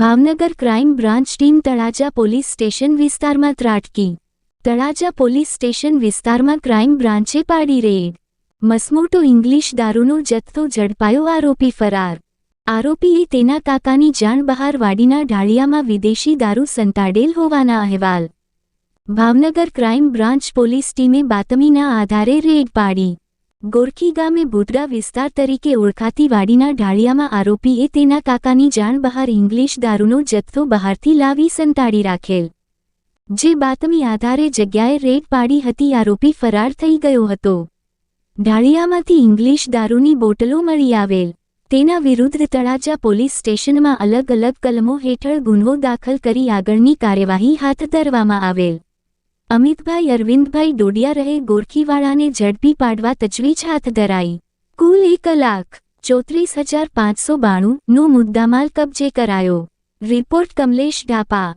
Bhavnagar crime branch team Talaja police station વિસ્તારમાં ત્રાટકી. Talaja police station વિસ્તારમાં ક્રાઇમ બ્રાન્ચે પાડી રેડ. મસમોટો ઇંગ્લિશ દારૂનો જથ્થો ઝડપાયો આરોપી ફરાર. આરોપીએ તેના કાકાની જાણ બહાર વાડીના ઢાળિયામાં વિદેશી દારૂ સંતાડેલ હોવાના અહેવાલ. ભાવનગર ક્રાઇમ બ્રાન્ચ પોલીસ ટીમે બાતમીના આધારે રેડ પાડી. ગોરખી ગામે બુધડા વિસ્તાર તરીકે ઓળખાતી વાડીના ઢાળિયામાં આરોપીએ તેના કાકાની જાણ બહાર ઇંગ્લિશ દારૂનો જથ્થો બહારથી લાવી સંતાડી રાખેલ. જે બાતમી આધારે જગ્યાએ રેડ પાડી હતી આરોપી ફરાર થઈ ગયો હતો. ઢાળિયામાંથી ઇંગ્લિશ દારૂની બોટલો મળી આવેલ. તેના વિરુદ્ધ તળાજા પોલીસ સ્ટેશનમાં અલગ અલગ કલમો હેઠળ ગુન્હો દાખલ કરી આગળની કાર્યવાહી હાથ ધરવામાં આવેલ. અમિતભાઈ અરવિંદભાઈ ડોડિયા રહે ગોરખીવાળાને ઝડપી પાડવા તજવીજ હાથ ધરાઈ. કુલ એક લાખ ચોત્રીસ હજાર પાંચસો બાણુંનો મુદ્દામાલ કબજે કરાયો. રિપોર્ટ કમલેશ ઢાપા